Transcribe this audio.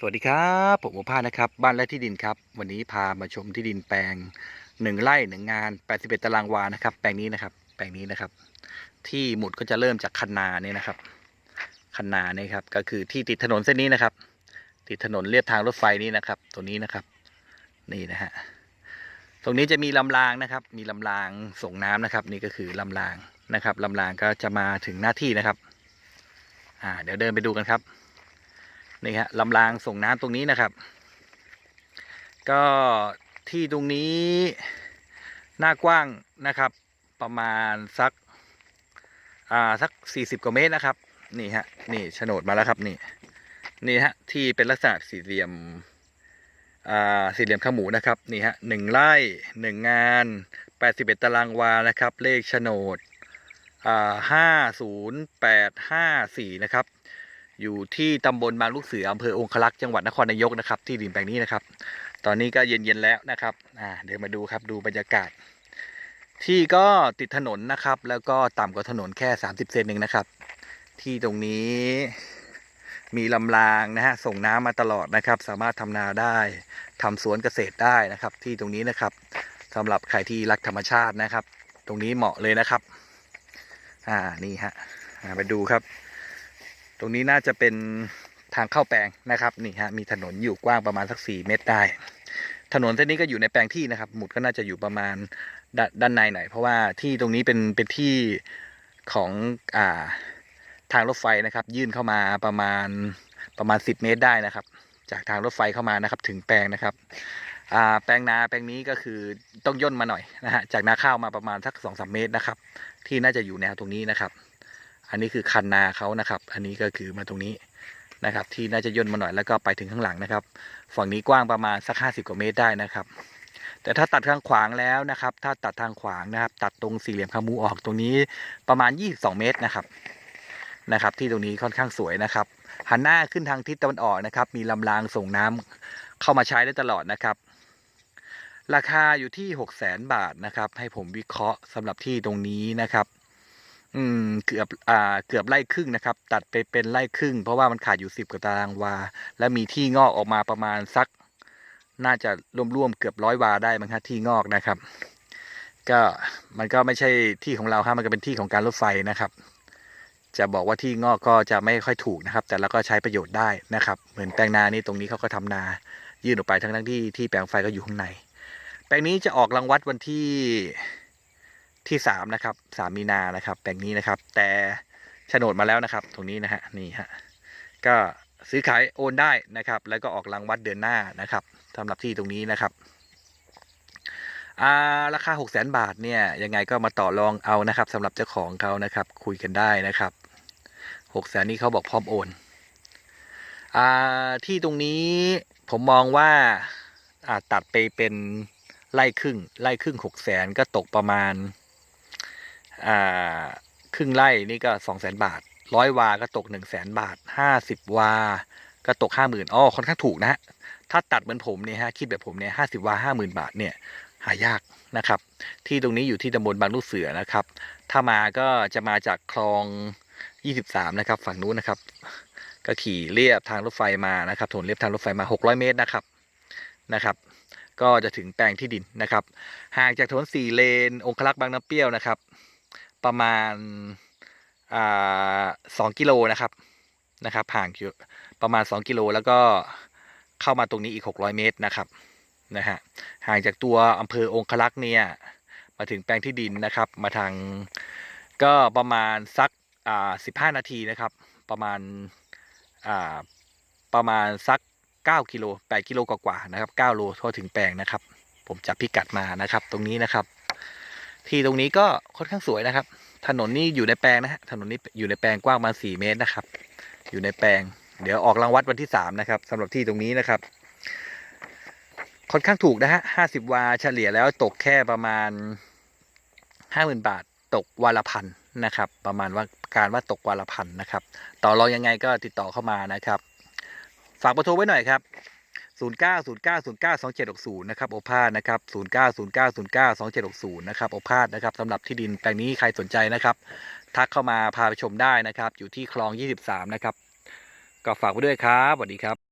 สวัสดีครับผมโอภาสนะครับ บ้านและที่ดินครับ วันนี้พามาชมที่ดินแปลงหนึ่งไร่หนึ่งงาน81ตารางวานะครับ แปลงนี้นะครับ แปลงนี้นะครับ ที่หมุดก็จะเริ่มจากคันนาเนี่ยนะครับคันนาเนี่ยครับ ก็คือที่ติดถนนเส้นนี้นะครับ ติดถนนเลียบทางรถไฟนี้นะครับ ตัวนี้นะครับ นี่นะฮะตรงนี้จะมีลำรางนะครับ มีลำรางส่งน้ำนะครับ นี่ก็คือลำรางนะครับลำรางก็จะมาถึงหน้าที่นะครับ อ่า เดี๋ยวเดินไปดูกันครับ นี่ฮะลำรางส่งน้ำตรงนี้นะครับ ก็ที่ตรงนี้ หน้ากว้างนะครับ ประมาณสักอ่าสักสี่สิบกว่าเมตรนะครับนี่ฮะนี่โฉนดมาแล้วครับนี่นี่ฮะที่เป็นลักษณะสี่เหลี่ยมอ่าสี่เหลี่ยมข้าหมูนะครับนี่ฮะหนึ่งไร่หนึ่งงานแปดสิบเอ็ดตารางวานะครับ เลขโฉนดอ่าห้าศูนย์แปดห้าสี่นะครับ อยู่ที่ตำบลบางลูกเสืออำเภอองคลักษ์จังหวัดนครนายกนะครับ ที่ดินแปลงนี้นะครับ ตอนนี้ก็เย็นๆแล้วนะครับอ่าเดี๋ยวมาดูครับดูบรรยากาศ ที่ก็ติดถนนนะครับ แล้วก็ต่ำกว่าถนนแค่ 30 เซนหนึ่งนะครับ ที่ตรงนี้มีลำรางนะฮะส่งน้ำมาตลอดนะครับ สามารถทำนาได้ทำสวนเกษตรได้นะครับ ที่ตรงนี้นะครับสำหรับใครที่รักธรรมชาตินะครับ ตรงนี้เหมาะเลยนะครับ อ่านี่ฮะไปดูครับ ตรงนี้น่าจะเป็นทางเข้าแปลงนะครับนี่ฮะมีถนนอยู่กว้างประมาณสักสี่เมตรได้ ถนนเส้นนี้ก็อยู่ในแปลงที่นะครับ หมุดก็น่าจะอยู่ประมาณดด้านในหน่อยเพราะว่าที่ตรงนี้เป็นเป็นที่ของอ่าทางรถไฟนะครับ ยื่นเข้ามาประมาณประมาณสิบเมตรได้นะครับ จากทางรถไฟเข้ามานะครับ ถึงแปลงนะครับอ่าแปลงนาแปลงนี้ก็คือต้องย่นมาหน่อยนะฮะจากนาข้าวมาประมาณสักสองสามเมตรนะครับ ที่น่าจะอยู่แนวตรงนี้นะครับ อันนี้คือคันนาเขานะครับ อันนี้ก็คือมาตรงนี้นะครับ ที่น่าจะย่นมาหน่อยแล้วก็ไปถึงข้างหลังนะครับ ฝั่งนี้กว้างประมาณสักห้าสิบกว่าเมตรได้นะครับ แต่ถ้าตัดทางขวางแล้วนะครับ ถ้าตัดทางขวางนะครับ ตัดตรงสี่เหลี่ยมคามูออกตรงนี้ประมาณ 22 เมตรนะครับนะครับ ที่ตรงนี้ค่อนข้างสวยนะครับหันหน้าขึ้นทางทิศตะวันออกนะครับ มีลำรางส่งน้ำเข้ามาใช้ได้ตลอดนะครับ ราคาอยู่ที่ 6 0แสนบาทนะครับ ให้ผมวิเคราะห์สำหรับที่ตรงนี้นะครับ อืมเกือบอ่าเกือบไร่ครึ่งนะครับ ตัดไปเป็นไร่ครึ่ง เพราะว่ามันขาดอยู่สิบกว่าตารางวา และมีที่งอกออกมาประมาณสัก น่าจะร่วมๆเกือบร้อยวาได้มั้งครับที่งอกนะครับ ก็มันก็ไม่ใช่ที่ของเราฮะมันก็เป็นที่ของการรถไฟนะครับ จะบอกว่าที่งอกก็จะไม่ค่อยถูกนะครับ แต่เราก็ใช้ประโยชน์ได้นะครับ เหมือนแปลงนานี่ตรงนี้เขาก็ทำนา ยื่นออกไปทั้งทั้งที่ที่แปลงไฟก็อยู่ข้างใน แปลงนี้จะออกรังวัดวันที่ ที่สามนะครับสามมีนานะครับแปลงนี้นะครับ แต่โฉนดมาแล้วนะครับ ตรงนี้นะฮะนี่ฮะก็ซื้อขายโอนได้นะครับ แล้วก็ออกรางวัดเดือนหน้านะครับสำหรับที่ตรงนี้นะครับาราคา 6 0 0 0 0 บาทเนี่ยยังไงก็มาต่อรองเอานะครับสำหรับเจ้าของเขานะครับ คุยกันได้นะครับ6 0 0 0 0นี้เขาบอกพร้อมโอนอที่ตรงนี้ผมมองว่าอาตัดไปเป็นไร่ครึ่งไร่ครึ่ง6 0 0 0 0 0ก็ตกประมาณ อ่าครึ่งไร่นี่ก็สองแสนบาทร้อยวาก็ตกหนึ่งแสนบาทห้าสิบวา ก็ตกห้าหมื่นอ๋อค่อนข้างถูกนะฮะถ้าตัดเหมือนผมเนี่ยฮะคิดแบบผมเนี่ยห้าสิบวาห้าหมื่นบาทเนี่ยหายากนะครับ ที่ตรงนี้อยู่ที่ตำบลบางลูกเสือนะครับ ถ้ามาก็จะมาจากคลองยี่สิบสามนะครับ ฝั่งนู้นนะครับ ก็ขี่เลียบทางรถไฟมานะครับถนนเลียบทางรถไฟมาหกร้อยเมตรนะครับนะครับ ก็จะถึงแปลงที่ดินนะครับ ห่างจากถนนสี่เลนองคลักษ์บางน้ำเปรี้ยวนะครับ ประมาณสองกิโลนะครับนะครับห่างอยู่ประมาณ 2 กิโลแล้วก็เข้ามาตรงนี้อีก 600 เมตรนะครับนะฮะห่างจากตัวอำเภอองคลักษ์เนี่ยมาถึงแปลงที่ดินนะครับ มาทางก็ประมาณสักอ่า15นาทีนะครับ ประมาณอ่าประมาณสัก 9 กิโล8กิโลกว่าๆนะครับ9โลทั่วถึงแปลงนะครับ ผมจับพิกัดมานะครับตรงนี้นะครับ ที่ตรงนี้ก็ค่อนข้างสวยนะครับ ถนนนี่อยู่ในแปลงนะฮะถนนนี้อยู่ในแปลงกว้างประมาสี่เมตรนะครับ อยู่ในแปลง เดี๋ยวออกรางวัดวันที่สามนะครับสำหรับที่ตรงนี้นะครับ ค่อนข้างถูกนะฮะห้าสิบวาเฉลี่ยแล้วตกแค่ประมาณห้าหมื่นบาทตกวาละพันนะครับ ประมาณว่าการว่าตกวาละพันนะครับ ต่อรองยังไงก็ติดต่อเข้ามานะครับ ฝากเบอร์โทรไว้หน่อยครับ 0 9 0 9 0 9 2 7 6 0 นะครับโอภาสนะครับ 0 9 0 9 0 9 2 7 6 0 นะครับโอภาสนะครับสำหรับที่ดินแปลงนี้ใครสนใจนะครับ ทักเข้ามาพาไปชมได้นะครับ อยู่ที่คลอง 23 นะครับ ก็ฝากไว้ด้วยครับสวัสดีครับ